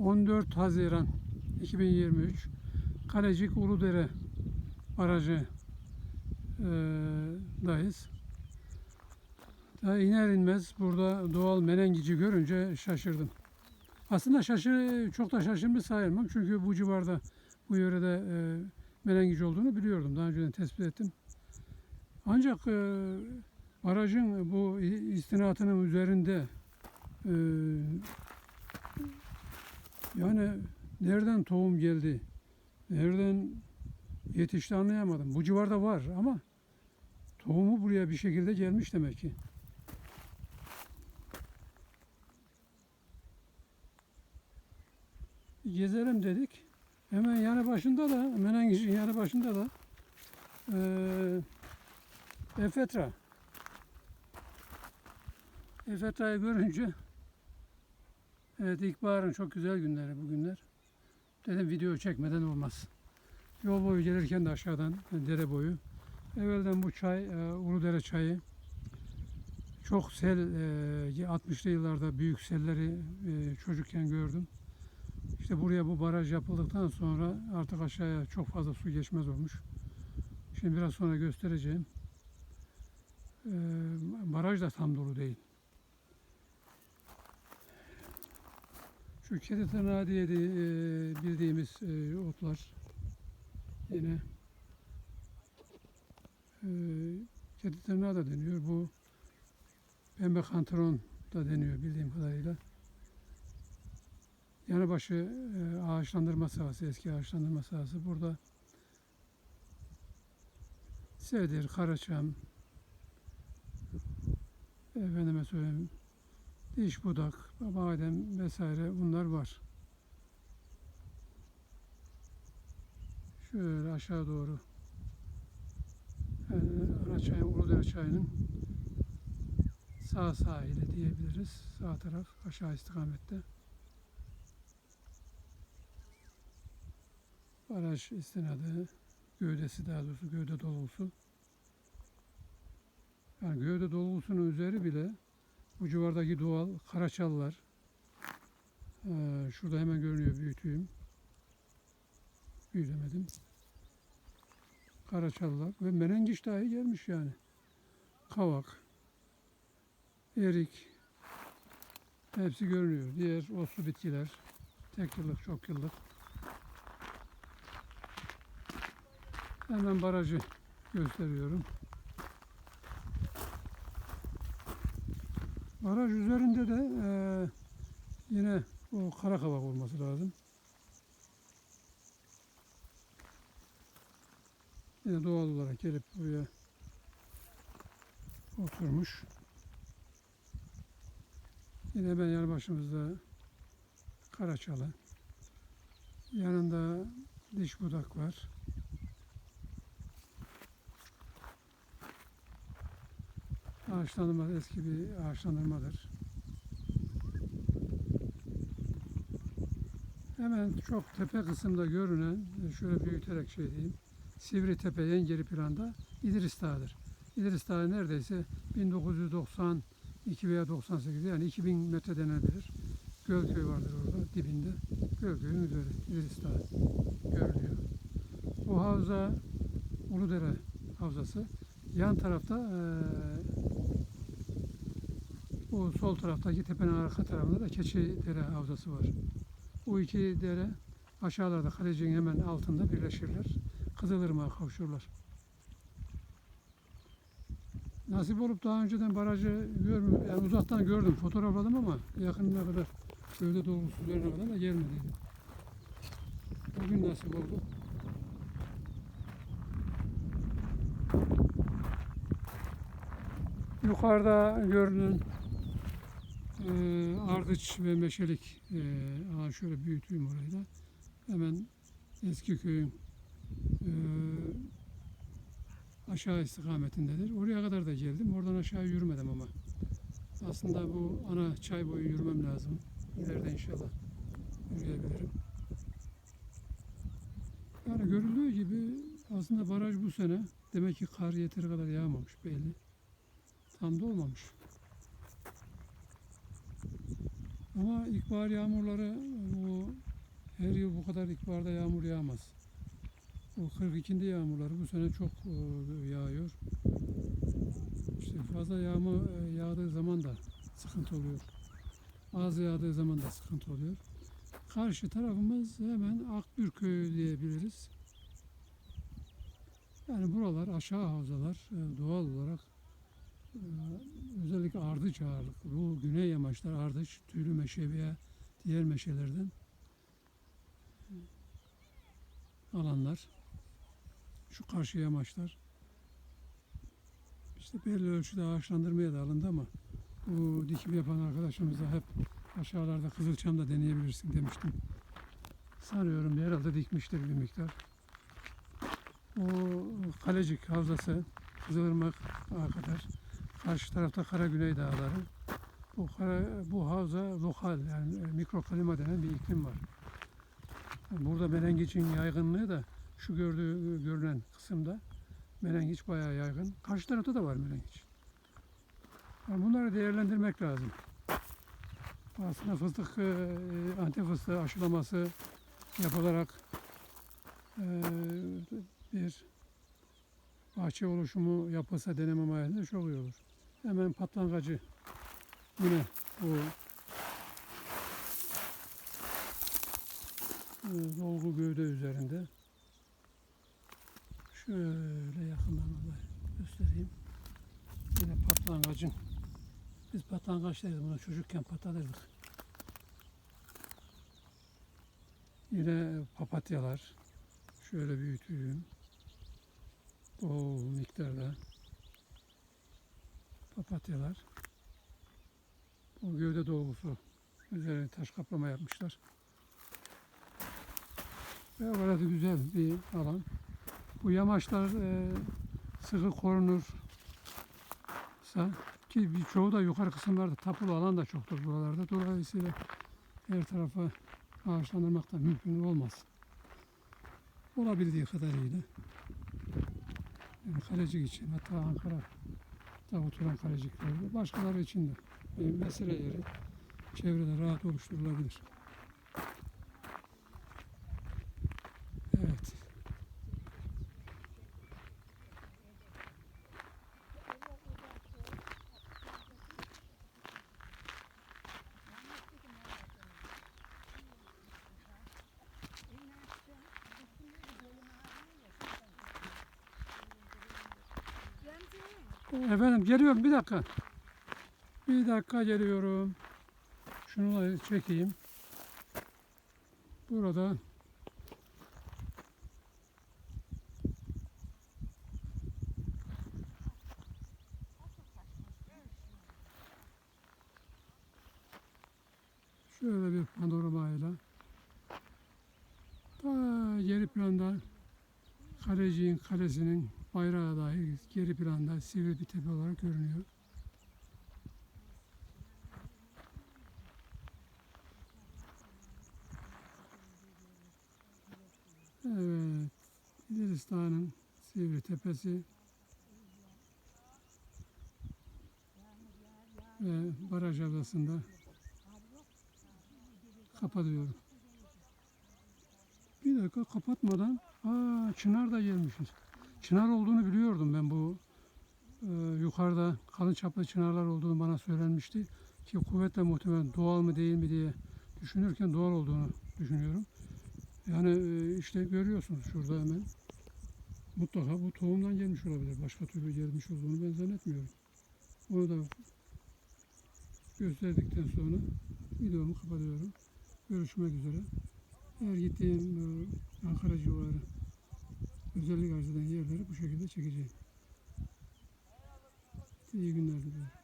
14 Haziran 2023 Kalecik Uludere Barajı eee, dayız. Daha iner inmez burada doğal menengici görünce şaşırdım. Aslında şaşı çok da şaşırmış sayılmam. Çünkü bu civarda bu yörede eee menengici olduğunu biliyordum. Daha önceden tespit ettim. Ancak eee barajın bu istinatının üzerinde eee, yani nereden tohum geldi, nereden yetişti anlayamadım. Bu civarda var ama tohumu buraya bir şekilde gelmiş demek ki. Gezelim dedik. Hemen yanı başında da, Menengiç'in yanı başında da eee Efetra. Efetra'yı görünce evet ilkbaharın çok güzel günleri bugünler. Dedim video çekmeden olmaz. Yol boyu gelirken de aşağıdan dere boyu. Evvelden bu çay, e, Uludere çayı çok sel, e, 60'lı yıllarda büyük selleri e, çocukken gördüm. İşte buraya bu baraj yapıldıktan sonra artık aşağıya çok fazla su geçmez olmuş. Şimdi biraz sonra göstereceğim. E, baraj da tam dolu değil. Şu tırnağı diye de, e, bildiğimiz e, otlar yine e, tırnağı da deniyor. Bu pembe kantaron da deniyor bildiğim kadarıyla. Yanı başı e, ağaçlandırma sahası, eski ağaçlandırma sahası. Burada sedir, karaçam, efendime söyleyeyim, diş budak, badem vesaire bunlar var. Şöyle aşağı doğru yani ana çayın, Uludere çayının sağ sahili diyebiliriz. Sağ taraf aşağı istikamette. Baraj istinadı, gövdesi daha doğrusu gövde dolusu. Yani gövde dolgusunun üzeri bile bu civardaki doğal karaçallar. Ee, şurada hemen görünüyor büyütüğüm. Büyütemedim. Karaçallar ve menengiç dahi gelmiş yani. Kavak, erik, hepsi görünüyor. Diğer otlu bitkiler, tek yıllık, çok yıllık. Hemen barajı gösteriyorum. Baraj üzerinde de eee, yine o kara kavak olması lazım. Yine doğal olarak gelip buraya oturmuş. Yine ben yanı başımızda karaçalı. Yanında diş budak var. Ağaçlandırma eski bir ağaçlandırmadır. Hemen çok tepe kısımda görünen, e, şöyle büyüterek şey diyeyim, Sivri Tepe en geri planda İdris Dağı'dır. İdris Dağı neredeyse 1992 veya 98 yani 2000 metre denebilir. Gölköy vardır orada dibinde. Gölköy'ün üzeri İdris Dağı görülüyor. Bu havza Uludere Havzası. Yan tarafta eee bu sol taraftaki tepenin arka tarafında da Keçidere Havzası var. Bu iki dere aşağılarda kalecinin hemen altında birleşirler. Kızılırmak'a kavuşurlar. Nasip olup daha önceden barajı görmüyorum. Yani uzaktan gördüm, fotoğrafladım ama yakınına kadar gövde dolgusu üzerine kadar da gelmediydim. Bugün nasip oldu. Yukarıda görünen e, ardıç ve meşelik e, şöyle büyüteyim orayı da. Hemen eski köyün e, aşağı istikametindedir. Oraya kadar da geldim. Oradan aşağı yürümedim ama. Aslında bu ana çay boyu yürümem lazım. İleride inşallah yürüyebilirim. Yani görüldüğü gibi aslında baraj bu sene demek ki kar yeteri kadar yağmamış belli. Tam da olmamış. Ama ilkbahar yağmurları bu Her yıl bu kadar ilkbaharda yağmur yağmaz. O 42. yağmurları bu sene çok e, yağıyor. İşte fazla yağmur e, yağdığı zaman da sıkıntı oluyor. Az yağdığı zaman da sıkıntı oluyor. Karşı tarafımız hemen Akbür Köyü diyebiliriz. Yani buralar aşağı havzalar e, doğal olarak özellikle ardıç ağırlıklı. Bu güney yamaçlar ardıç, tüylü meşe veya diğer meşelerden alanlar. Şu karşı yamaçlar. İşte belli ölçüde ağaçlandırmaya da alındı ama bu dikim yapan arkadaşımız da hep aşağılarda Kızılçam da deneyebilirsin demiştim. Sanıyorum herhalde dikmiştir bir miktar. O Kalecik Havzası, Kızılırmak kadar. Karşı tarafta Karagüney Dağları. Bu, kara, bu havza lokal yani e, mikroklima denen bir iklim var. Burada menengiçin yaygınlığı da şu gördüğü görülen kısımda menengiç bayağı yaygın. Karşı tarafta da var menengiç. Yani bunları değerlendirmek lazım. Aslında fıstık, e, antep fıstığı aşılaması yapılarak e, bir bahçe oluşumu yapılsa deneme mahallinde çok iyi olur. Hemen patlangacı yine bu e, dolgu gövde üzerinde. Şöyle yakından göstereyim. Yine patlangacın. Biz patlangaç deriz buna çocukken patlatırdık. Yine papatyalar. Şöyle büyüteyim. Bol miktarda papatyalar. Bu gövde dolgusu. Üzerine taş kaplama yapmışlar. Ve orada güzel bir alan. Bu yamaçlar e, sıkı korunursa ki birçoğu da yukarı kısımlarda tapulu alan da çoktur buralarda. Dolayısıyla her tarafa ağaçlandırmak da mümkün olmaz. Olabildiği kadarıyla. Yani kalecik için hatta Ankara'da oturan kalecikler başkaları için de bir mesire yeri çevrede rahat oluşturulabilir. Evet. Efendim geliyorum bir dakika. Bir dakika geliyorum. Şunu da çekeyim. Burada şöyle bir panoramayla ta geri planda Kaleciğin kalesinin bayrağı dahi geri planda sivri bir tepe olarak görünüyor. Evet, İdris Dağı'nın sivri tepesi ve baraj havzasında kapatıyorum. Bir dakika kapatmadan aa, çınar da gelmişiz. Çınar olduğunu biliyordum ben bu e, yukarıda kalın çaplı çınarlar olduğunu bana söylenmişti. Ki kuvvetle muhtemelen doğal mı değil mi diye düşünürken doğal olduğunu düşünüyorum. Yani e, işte görüyorsunuz şurada hemen. Mutlaka bu tohumdan gelmiş olabilir. Başka türlü gelmiş olduğunu ben zannetmiyorum. Onu da gösterdikten sonra videomu kapatıyorum. Görüşmek üzere. Her gittiğim e, Ankara civarı özellik arz yerleri bu şekilde çekeceğim. İyi günler diliyorum.